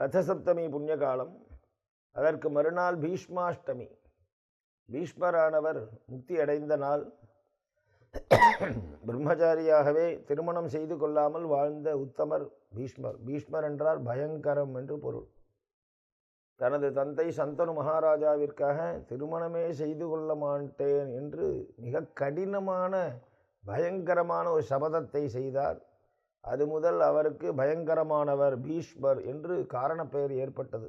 ரதசப்தமி புண்ணிய காலம் அதற்கு மறுநாள் பீஷ்மாஷ்டமி. பீஷ்மரானவர் முக்தி அடைந்த நாள். பிரம்மச்சாரியாகவே திருமணம் செய்து கொள்ளாமல் வாழ்ந்த உத்தமர் பீஷ்மர். பீஷ்மர் என்றால் பயங்கரம் என்று பொருள். தனது தந்தை சந்தனு மகாராஜாவிற்காக திருமணமே செய்து கொள்ள மாட்டேன் என்று மிக கடினமான பயங்கரமான ஒரு சபதத்தை செய்தார். அது முதல் அவருக்கு பயங்கரமானவர் பீஷ்மர் என்று காரணப்பெயர் ஏற்பட்டது.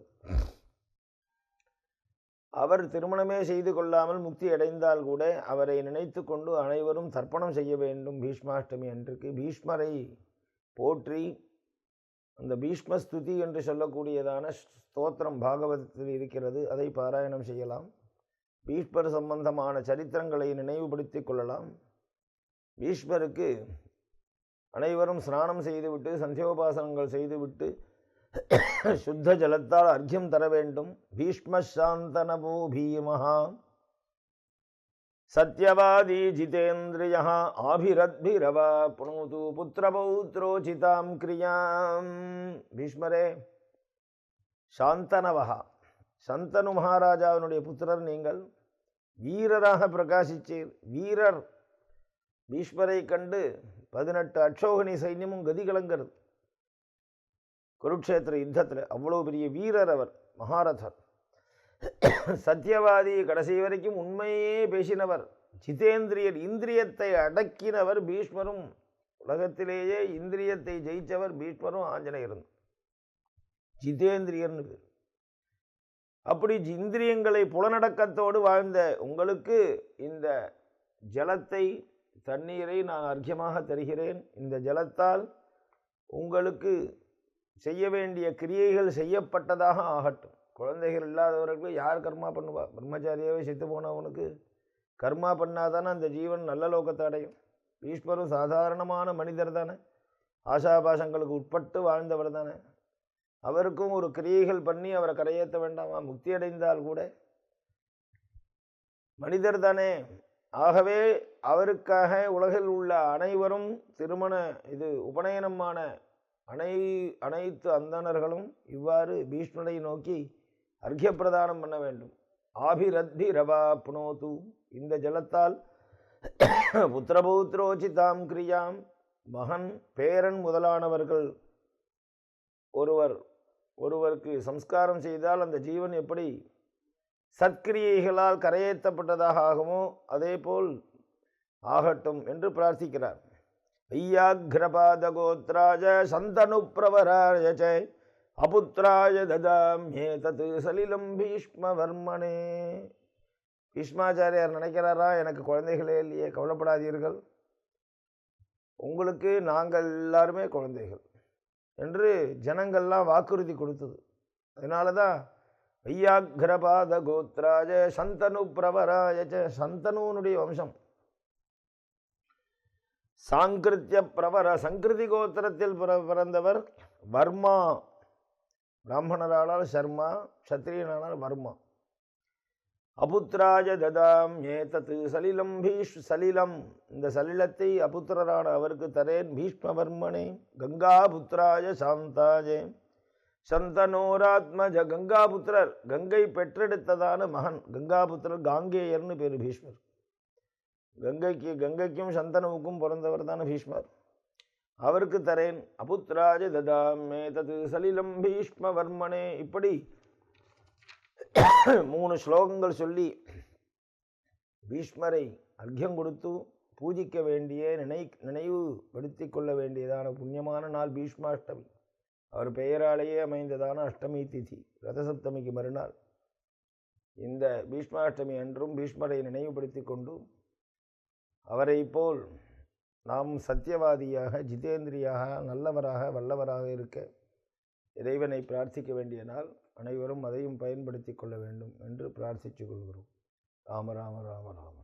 அவர் திருமணமே செய்து கொள்ளாமல் முக்தி அடைந்தால் கூட அவரை நினைத்து கொண்டு அனைவரும் தர்ப்பணம் செய்ய வேண்டும் பீஷ்மாஷ்டமி அன்றுக்கு. பீஷ்மரை போற்றி அந்த பீஷ்ம ஸ்துதி என்று சொல்லக்கூடியதான ஸ்தோத்திரம் பாகவதத்தில் இருக்கிறது. அதை பாராயணம் செய்யலாம். பீஷ்மர் சம்பந்தமான சரித்திரங்களை நினைவுபடுத்திக் கொள்ளலாம். பீஷ்மருக்கு அனைவரும் ஸ்நானம் செய்துவிட்டு சந்தியோபாசனங்கள் செய்துவிட்டு சுத்த ஜலத்தால் அர்க்கியம் தர வேண்டும். பீஷ்மசாந்தனபோ பீமஹா. சத்யவாதி ஜிதேந்திரிய ஆபிரத்பிரவா புனோது புத்திரபௌத்ரோச்சிதாம் கிரியாம். பீஷ்மரே சாந்தனவகா சந்தனு மகாராஜாவினுடைய புத்திரர் நீங்கள். வீரராக பிரகாசிச்சீர். வீரர். பீஷ்மரை கண்டு பதினெட்டு அட்சோகணி சைன்யமும் கதி கலங்கிறது குருக்ஷேத்திர யுத்தத்தில் அவ்வளோ பெரிய வீரர் அவர் மகாரதர். சத்தியவாதி கடைசி வரைக்கும் உண்மையே பேசினவர். ஜிதேந்திரியர் இந்திரியத்தை அடக்கினவர் பீஷ்மரும். உலகத்திலேயே இந்திரியத்தை ஜெயித்தவர் பீஷ்மரும் ஆஞ்சநேயரும். ஜிதேந்திரியர்னு பேர். அப்படி இந்திரியங்களை புலனடக்கத்தோடு வாழ்ந்த உங்களுக்கு இந்த ஜலத்தை தண்ணீரை நான் அர்க்கியமாக தருகிறேன். இந்த ஜலத்தால் உங்களுக்கு செய்ய வேண்டிய கிரியைகள் செய்யப்பட்டதாக ஆகட்டும். குழந்தைகள் இல்லாதவர்களுக்கு யார் கர்மா பண்ணுவா? பிரம்மச்சாரியாவே செத்து போனவனுக்கு கர்மா பண்ணாதானே அந்த ஜீவன் நல்ல லோகத்தை அடையும். ஈஸ்வரும் சாதாரணமான மனிதர் தானே. ஆசாபாசங்களுக்கு உட்பட்டு வாழ்ந்தவர் தானே. அவருக்கும் ஒரு கிரியைகள் பண்ணி அவரை கரையேற்ற வேண்டாமா? முக்தி அடைந்தால் கூட. மனிதர் தானே. ஆகவே அவருக்காக உலகில் உள்ள அனைவரும் திருமண இது உபநயனமான அனை அனைத்து அந்தணர்களும் இவ்வாறு பீஷ்மரை நோக்கி அர்க்கிய பிரதானம் பண்ண வேண்டும். ஆபிரத்தி ரவா புனோது. இந்த ஜலத்தால் புத்திரபௌத்ரோச்சிதாம் கிரியாம். மகன் பேரன் முதலானவர்கள் ஒருவர் ஒருவருக்கு சம்ஸ்காரம் செய்தால் அந்த ஜீவன் எப்படி சத்கிரியைகளால் கரையேற்றப்பட்டதாக ஆகுமோ? அதேபோல் ஆகட்டும் என்று பிரார்த்திக்கிறார். ஐயாகிரபாதகோத்ராஜ சந்தனு பிரவராய அபுத்ராஜ அபுத்ராய ததாம்யே தத்து சலிலம் பீஷ்மவர்மனே. பீஷ்மாச்சாரியார் நினைக்கிறாரா? எனக்கு குழந்தைகளே இல்லையே கவலைப்படாதீர்கள். உங்களுக்கு நாங்கள் எல்லாருமே குழந்தைகள் என்று ஜனங்கள்லாம் வாக்குறுதி கொடுத்தது. அதனால தான் ஐயாகிரபாத கோத்ராஜ சந்தனு பிரவராய சந்தனுனுடைய வம்சம். சாங்கிருத்திய பிரவர சங்கிருதி கோத்திரத்தில் பிறந்தவர் வர்மா. பிராமணரானால் சர்மா சத்திரியனானால் வர்மா. அபுத்ராஜ ததாம் ஏதத்து சலிலம் பீஷ் சலிலம். இந்த சலிலத்தை அபுத்திரரான அவருக்கு தரேன் பீஷ்மவர்மனே. கங்கா புத்திராய சாந்தாஜே. சந்தனோராத்மஜ கங்காபுத்திரர் கங்கை பெற்றெடுத்ததான மகன். கங்காபுத்திரர் காங்கேயர்னு பேர் பீஷ்மர். கங்கைக்கு கங்கைக்கும் சந்தனவுக்கும் பிறந்தவர் தானே பீஷ்மர். அவருக்கு தரேன். அபுத்ராஜ ததாமே தது சலிலம் பீஷ்மவர்மனே. இப்படி மூணு ஸ்லோகங்கள் சொல்லி பீஷ்மரை அர்க்கியம் கொடுத்து பூஜிக்க வேண்டிய நினை நினைவுபடுத்தி கொள்ள வேண்டியதான புண்ணியமான நாள் பீஷ்மாஷ்டமி. அவர் பெயராலேயே அமைந்ததான அஷ்டமி திதி ரதசப்தமிக்கு மறுநாள். இந்த பீஷ்மாஷ்டமி அன்றும் பீஷ்மரை நினைவுபடுத்தி கொண்டும் அவரை போல் நாம் சத்தியவாதியாக ஜிதேந்திரியாக நல்லவராக வல்லவராக இருக்க இறைவனை பிரார்த்திக்க வேண்டிய நாள் அனைவரும் அதையும் பயன்படுத்தி கொள்ள வேண்டும் என்று பிரார்த்தித்துக் கொள்கிறோம். ராம ராம ராம ராம.